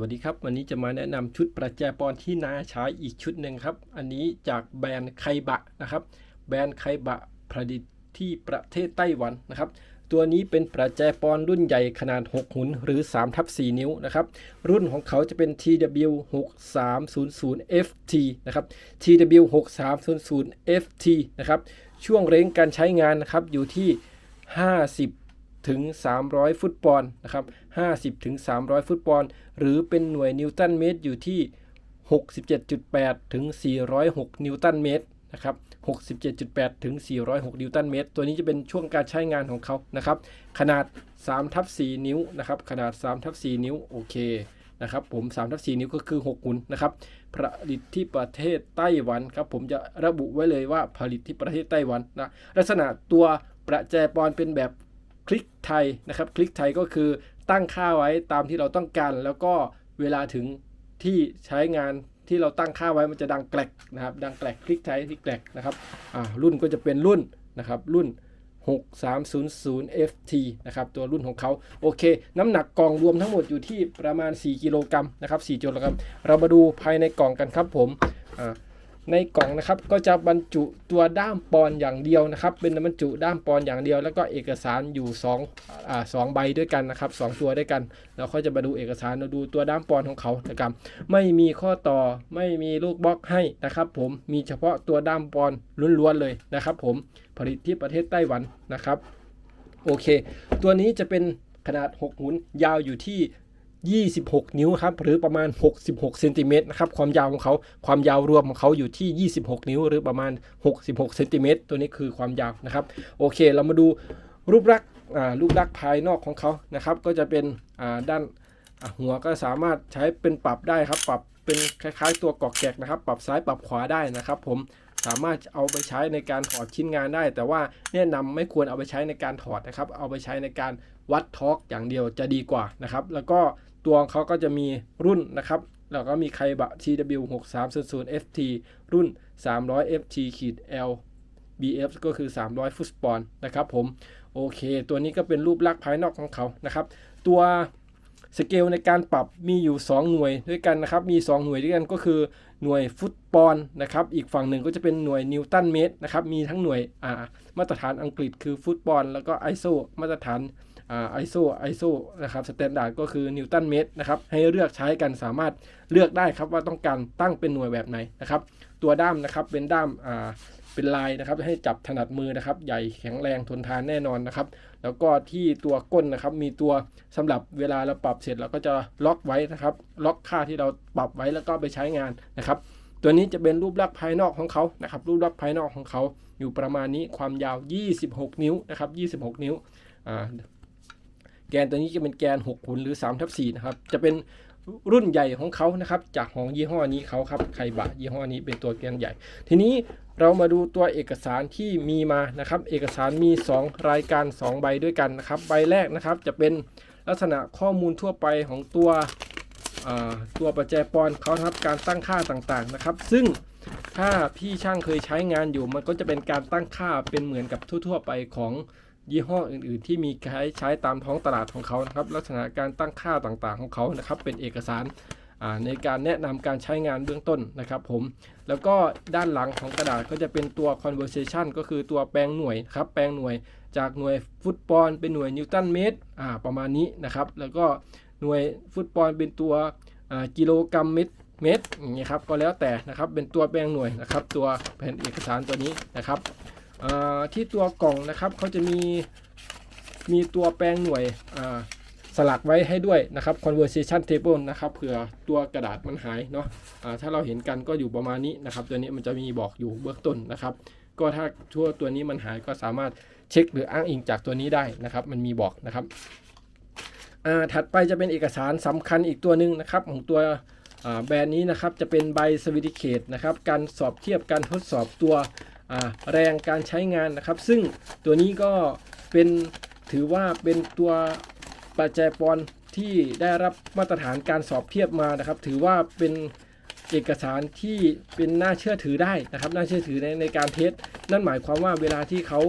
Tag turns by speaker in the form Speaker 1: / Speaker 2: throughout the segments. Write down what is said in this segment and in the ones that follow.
Speaker 1: วัสดีครับ วันนี้จะมาแนะนำชุดประแจปอนที่นาใช้อีกชุดหนึ่งครับ อันนี้จากแบรนด์ไคบะนะครับ แบรนด์ไคบะผลิตที่ประเทศไต้หวันนะครับ ตัวนี้เป็นประแจปอนรุ่นใหญ่ขนาด 6 หุนหรือ3ทับ4นิ้วนะครับ รุ่นของเขาจะเป็น TW 6 3 0 0 FT นะครับ TW 6 3 0 0 FT นะครับ ช่วงเร่งการใช้งานนะครับอยู่ที่ 50 ถึง 300 ฟุตบอลนะครับ50ถึง300 ฟุตบอลหรือเป็นหน่วยนิวตันเมตรอยู่ที่ 67.8 ถึง 406 นิวตันเมตรนะครับ67.8 ถึง 406 นิวตันเมตร ตัวนี้จะเป็นช่วงการใช้งานของเขานะครับ ขนาด3ทับ4นิ้วนะครับ ขนาด3ทับ4นิ้ว โอเคนะครับผม3ทับ4นิ้วก็คือ6หุนนะครับ ผลิตที่ประเทศไต้หวันครับ ผมจะระบุไว้เลยว่าผลิตที่ประเทศไต้หวันนะ ลักษณะตัวประแจปอนเป็นแบบ คลิกไทยนะครับคลิกไทยก็คือตั้งค่าไว้ตามที่เราต้องการ แล้วก็เวลาถึงที่ใช้งานที่เราตั้งค่าไว้มันจะดังแกลกนะครับดังแกลกคลิกไทยที่แกลกนะครับอ่ารุ่นก็จะเป็นรุ่นนะครับรุ่น 6300 FT นะครับตัวรุ่นของเขาโอเค น้ำหนักกล่องรวมทั้งหมดอยู่ที่ประมาณ 4 กิโลกรัมนะครับ4กิโลกรัมเรามาดูภายในกล่องกันครับผมอ่า ในกล่องนะครับก็จะบรรจุตัวด้ามปอนอย่างเดียวนะครับ เป็นบรรจุด้ามปอนอย่างเดียว แล้วก็เอกสารอยู่2อ่าสองใบด้วยกันนะครับสองตัวด้วยกันแล้วเขาจะมาดูเอกสารเราดูตัวด้ามปอนของเขานะครับไม่มีข้อต่อไม่มีลูกบล็อกให้นะครับผมมีเฉพาะตัวด้ามปอนล้วนๆเลยนะครับ ผมผลิตที่ประเทศไต้หวันนะครับโอเค ตัวนี้จะเป็นขนาด 6 หุนยาวอยู่ที่ 26 นิ้วครับหรือประมาณ 66เซนติเมตรนะครับความยาวของเขาความยาวรวมของเขาอยู่ที่ 26 นิ้ว หรือประมาณ 66เซนติเมตรตัวนี้คือความยาวนะครับโอเค เรามาดูรูปลักษณ์รูปลักษณ์ภายนอกของเขานะครับก็จะเป็นด้านหัวก็สามารถใช้เป็นปรับได้ครับ ปรับเป็นคล้ายๆ ตัวกอกแกกนะครับ ปรับซ้ายปรับขวาได้นะครับ ผมสามารถเอาไปใช้ในการถอดชิ้นงานได้ แต่ว่าแนะนำไม่ควรเอาไปใช้ในการถอดนะครับ เอาไปใช้ในการวัดทอร์กอย่างเดียวจะดีกว่านะครับ แล้วก็ ตัวเขาก็จะมีรุ่นนะครับแล้วก็มีไคบะ TW 6 3 0 0 FT รุ่น 300 FT ขีด L BF ก็คือ 300 ฟุตบอลนะครับผม โอเค ตัวนี้ก็เป็นรูปลักษณ์ภายนอกของเขานะครับ ตัวสเกลในการปรับมีอยู่ 2 หน่วยด้วยกันนะครับ มี 2 หน่วยด้วยกันก็คือหน่วยฟุตบอลนะครับ อีกฝั่งหนึ่งก็จะเป็นหน่วยนิวตันเมตรนะครับ มีทั้งหน่วยอ่ามาตรฐานอังกฤษคือฟุตบอลแล้วก็ ISO มาตรฐาน ไอ่า ISO ISO นะครับสแตนดาร์ดก็คือนิวตันเมตรนะครับให้เลือกใช้กันสามารถเลือกได้ครับว่าต้องการตั้งเป็นหน่วยแบบไหนนะครับ ตัวด้ามนะครับเป็นด้ามอ่าเป็นลายนะครับให้จับถนัดมือนะครับ ใหญ่แข็งแรงทนทานแน่นอนนะครับ แล้วก็ที่ตัวก้นนะครับ มีตัวสำหรับเวลาเราปรับเสร็จเราก็จะล็อกไว้นะครับ ล็อกค่าที่เราปรับไว้แล้วก็ไปใช้งานนะครับ ตัวนี้จะเป็นรูปลักษณ์ภายนอกของเขานะครับ รูปลักษณ์ภายนอกของเขาอยู่ประมาณนี้ความยาว 26 นิ้วนะครับ 26 นิ้วอ่า แกนตัวนี้จะเป็นแกน6หุนหรือ3ทับ4นะครับ จะเป็นรุ่นใหญ่ของเขานะครับ จากของยี่ห้อนี้เขาครับไคบะยี่ห้อนี้เป็นตัวแกนใหญ่ ทีนี้เรามาดูตัวเอกสารที่มีมานะครับ เอกสารมี 2 รายการ 2 ใบด้วยกันนะครับ ใบแรกนะครับจะเป็นลักษณะข้อมูลทั่วไปของตัวตัวประแจปอนเขาครับการตั้งค่าต่างๆนะครับ ซึ่งถ้าพี่ช่างเคยใช้งานอยู่มันก็จะเป็นการตั้งค่าเป็นเหมือนกับทั่ว ๆ ไปของ ยี่ห้ออื่นๆ ที่มีใช้ใช้ตามท้องตลาดของเขานะครับ ลักษณะการตั้งค่าต่างๆของเขานะครับ เป็นเอกสารในการแนะนำการใช้งานเบื้องต้นนะครับผม แล้วก็ด้านหลังของกระดาษก็จะเป็นตัว conversation ก็คือตัวแปลงหน่วยครับ แปลงหน่วยจากหน่วยฟุตบอลเป็นหน่วยนิวตันเมตรอ่าประมาณนี้นะครับ แล้วก็หน่วยฟุตบอลเป็นตัวกิโลกรัมเมตรเมตรอย่างเงี้ยครับก็แล้วแต่นะครับเป็นตัวแปลงหน่วยนะครับ ตัวแผ่นเอกสารตัวนี้นะครับ ที่ตัวกล่องนะครับเขาจะมีมีตัวแปลงหน่วยสลักไว้ให้ด้วยนะครับ conversation table นะครับเผื่อตัวกระดาษมันหายเนาะะถ้าเราเห็นกันก็อยู่ประมาณนี้นะครับ ตัวนี้มันจะมีบอกอยู่เบื้องต้นนะครับ ก็ถ้าทั่วตัวนี้มันหายก็สามารถเช็คหรืออ้างอิงจากตัวนี้ได้นะครับ มันมีบอกนะครับถัดไปจะเป็นเอกสารสำคัญอีกตัวหนึ่งนะครับ ของตัวแบรนด์นี้นะครับจะเป็นใบสวิติเคตนะครับการสอบเทียบการทดสอบตัว แรงการใช้งานนะครับ ซึ่งตัวนี้ก็เป็นถือว่าเป็นตัวประแจปอนที่ได้รับมาตรฐานการสอบเทียบมานะครับ ถือว่าเป็นเอกสารที่เป็นน่าเชื่อถือได้นะครับ น่าเชื่อถือในในการเทสนั่นหมายความว่าเวลาที่เขา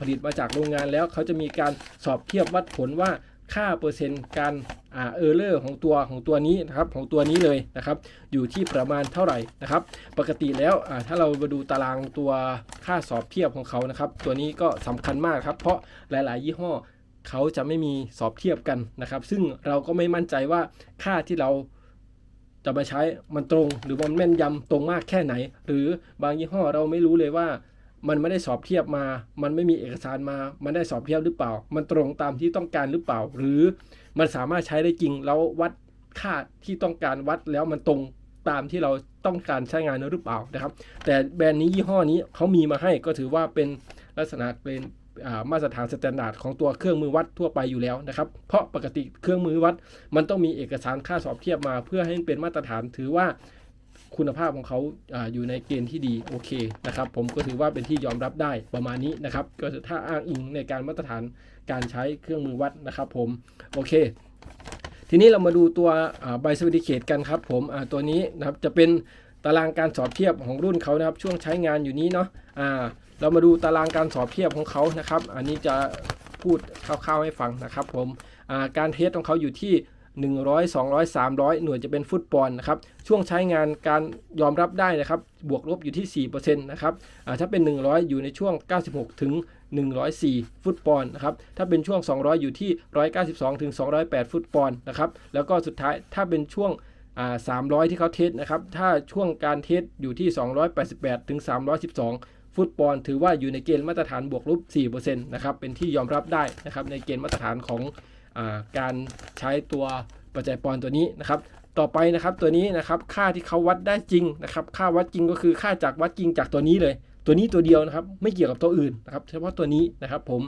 Speaker 1: ผลิตมาจากโรงงานแล้วเขาจะมีการสอบเทียบวัดผลว่า ค่าเปอร์เซ็นต์การอ่าเออร์เลอร์ของตัวของตัวนี้นะครับของตัวนี้เลยนะครับอยู่ที่ประมาณเท่าไหร่นะครับ ปกติแล้วอ่าถ้าเรามาดูตารางตัวค่าสอบเทียบของเขานะครับ ตัวนี้ก็สำคัญมากครับเพราะหลาย ๆ ยี่ห้อเขาจะไม่มีสอบเทียบกันนะครับ ซึ่งเราก็ไม่มั่นใจว่าค่าที่เราจะมาใช้มันตรง หรือมันแม่นยำตรงมากแค่ไหน หรือบางยี่ห้อเราไม่รู้เลยว่า มันไม่ได้สอบเทียบมา มันไม่มีเอกสารมา มันได้สอบเทียบหรือเปล่า มันตรงตามที่ต้องการหรือเปล่า หรือมันสามารถใช้ได้จริงแล้ววัดค่าที่ต้องการวัดแล้วมันตรงตามที่เราต้องการใช้งานหรือเปล่านะครับ แต่แบรนด์นี้ยี่ห้อนี้เขามีมาให้ก็ถือว่าเป็นลักษณะเป็นมาตรฐานสแตนดาร์ดของตัวเครื่องมือวัดทั่วไปอยู่แล้วนะครับ เพราะปกติเครื่องมือวัดมันต้องมีเอกสารค่าสอบเทียบมา เพื่อให้เป็นมาตรฐานถือว่า คุณภาพของเขาออยู่ในเกณฑ์ที่ดีโอเคนะครับผมก็ถือว่าเป็นที่ยอมรับได้ประมาณนี้นะครับก็ถ้าอ้างอิงในการมาตรฐานการใช้เครื่องมือวัดนะครับผมโอเค ทีนี้เรามาดูตัวใบสวัสดิเคตกันครับผมตัวนี้นะครับจะเป็นตารางการสอบเทียบของรุ่นเขานะครับช่วงใช้งานอยู่นี้เนาะอ่าเรามาดูตารางการสอบเทียบของเขานะครับ อันนี้จะพูดคร่าวๆให้ฟังนะครับผมการเทสของเขาอยู่ที่ 100 200 300 หน่วยจะเป็นฟุตบอลนะครับ ช่วงใช้งานการยอมรับได้นะครับ บวกลบอยู่ที่ 4%นะครับถ้าเป็น 100 อยู่ในช่วง 96 ถึง 104 ฟุตบอลนะครับ ถ้าเป็นช่วง 200 อยู่ที่ 192 ถึง 208 ฟุตบอลนะครับ แล้วก็สุดท้ายถ้าเป็นช่วงอ่า300ที่เขาเทสนะครับ ถ้าช่วงการเทสอยู่ที่ 288 ถึง 312 ฟุตบอลถือว่าอยู่ในเกณฑ์มาตรฐานบวกลบ4%นะครับ เป็นที่ยอมรับได้นะครับในเกณฑ์มาตรฐานของ การใช้ตัวปัจจัยปอนตัวนี้นะครับ ต่อไปนะครับตัวนี้นะครับค่าที่เขาวัดได้จริงนะครับ ค่าวัดจริงก็คือค่าจากวัดจริงจากตัวนี้เลย ตัวนี้ตัวเดียวนะครับ ไม่เกี่ยวกับตัวอื่นนะครับ เฉพาะตัวนี้นะครับผม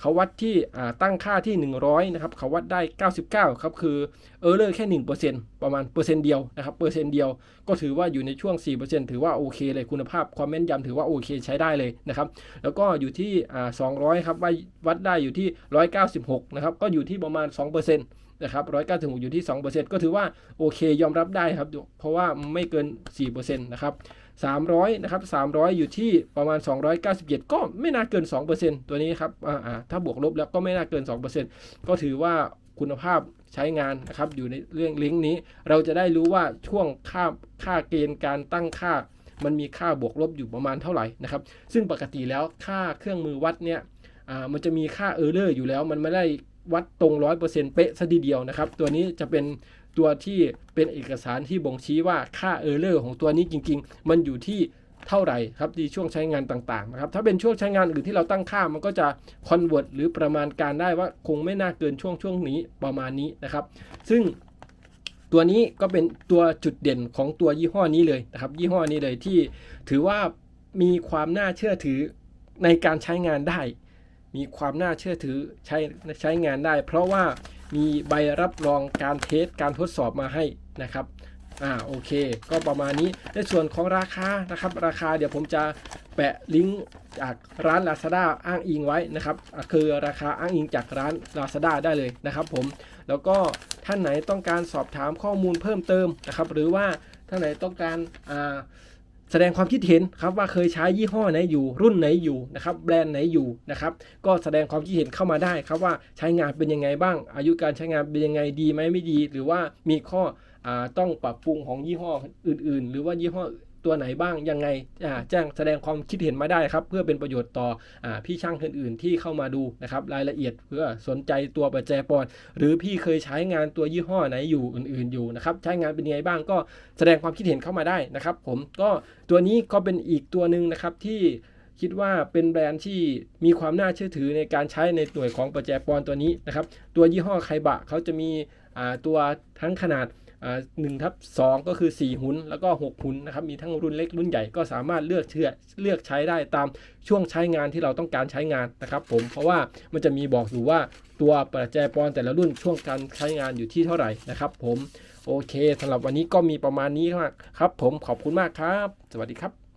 Speaker 1: เขาวัดที่ตั้งค่าที่ 100นะครับเขาวัดได้ 99ครับคือเออร์เลอร์แค่ 1%ประมาณเปอร์เซ็นต์เดียวนะครับเปอร์เซ็นต์เดียวก็ถือว่าอยู่ในช่วง 4%ถือว่าโอเคเลยคุณภาพความแม่นยำถือว่าโอเคใช้ได้เลยนะครับแล้วก็อยู่ที่อ่า200ครับว่าวัดได้อยู่ที่ 196นะครับก็อยู่ที่ประมาณ 2%นะครับ196อยู่ที่ 2%ก็ถือว่าโอเคยอมรับได้ครับเพราะว่าไม่เกิน 4%นะครับ 300นะครับ300 อยู่ที่ประมาณ 297 ก็ไม่น่าเกิน 2%ตัวนี้ครับอ่าถ้าบวกลบแล้วก็ไม่น่าเกิน 2%ก็ถือว่าคุณภาพใช้งานนะครับอยู่ในเรื่องลิงก์นี้ เราจะได้รู้ว่าช่วงค่าค่าเกณฑ์การตั้งค่า มันมีค่าบวกลบอยู่ประมาณเท่าไหร่นะครับ ซึ่งปกติแล้วค่าเครื่องมือวัดเนี่ยมันจะมีค่าเออร์เลอร์อยู่แล้ว มันไม่ได้วัดตรง 100%เป๊ะซะทีเดียวนะครับ ตัวนี้จะเป็น ตัวที่เป็นเอกสารที่บ่งชี้ว่าค่าเออร์เลอร์ของตัวนี้จริง ๆ มันอยู่ที่เท่าไหร่ครับที่ช่วงใช้งานต่างๆนะครับถ้าเป็นช่วงใช้งานอื่นที่เราตั้งค่ามันก็จะคอนเวิร์ตหรือประมาณการได้ว่าคงไม่น่าเกินช่วงช่วงนี้ประมาณนี้นะครับ ซึ่งตัวนี้ก็เป็นตัวจุดเด่นของตัวยี่ห้อนี้เลยนะครับ ยี่ห้อนี้เลยที่ถือว่ามีความน่าเชื่อถือในการใช้งานได้ มีความน่าเชื่อถือใช้ใช้งานได้ เพราะว่ามีใบรับรองการเทสการทดสอบมาให้นะครับอ่าโอเค ก็ประมาณนี้ในส่วนของราคานะครับ ราคาเดี๋ยวผมจะแปะลิงก์จากร้าน Lazada อ้างอิงไว้นะครับ คือราคาอ้างอิงจากร้าน Lazada ได้เลยนะครับผมแล้วก็ท่านไหนต้องการสอบถามข้อมูลเพิ่มเติมนะครับ หรือว่าท่านไหนต้องการอ่า แสดงความคิดเห็นครับว่าเคยใช้ยี่ห้อไหนอยู่ รุ่นไหนอยู่นะครับแบรนด์ไหนอยู่นะครับก็แสดงความคิดเห็นเข้ามาได้ครับว่าใช้งานเป็นยังไงบ้าง อายุการใช้งานเป็นยังไงดีไหมไม่ดี หรือว่ามีข้ออาต้องปรับปรุงของยี่ห้ออื่น ๆ หรือว่ายี่ห้อ ตัวไหนบ้างยังไงแจ้งแสดงความคิดเห็นมาได้ครับ เพื่อเป็นประโยชน์ต่ออพี่ช่างคนอื่นๆที่เข้ามาดูนะครับรายละเอียดเพื่อสนใจตัวปัจจัยปอนด์หรือพี่เคยใช้งานตัวยี่ห้อไหนอยู่อื่น ๆอยู่นะครับใช้งานเป็นยังไงบ้างก็แสดงความคิดเห็นเข้ามาได้นะครับ ผมก็ตัวนี้ก็เป็นอีกตัวหนึ่งนะครับที่คิดว่าเป็นแบรนด์ที่มีความน่าเชื่อถือในการใช้ในหน่วยของปัจจัยปอนตัวนี้นะครับ ตัวยี่ห้อไคบะเขาจะมีตัวทั้งขนาด หนึ่งทับสองก็คือ 4 หุนแล้วก็ 6 หุนนะครับมีทั้งรุ่นเล็กรุ่นใหญ่ก็สามารถเลือกเชื่อเลือกใช้ได้ตามช่วงใช้งานที่เราต้องการใช้งานนะครับผมเพราะว่ามันจะมีบอกอยู่ว่าตัวปัจจัยปอนแต่ละรุ่นช่วงการใช้งานอยู่ที่เท่าไหร่นะครับผมโอเคสำหรับวันนี้ก็มีประมาณนี้ครับครับผมขอบคุณมากครับ สวัสดีครับ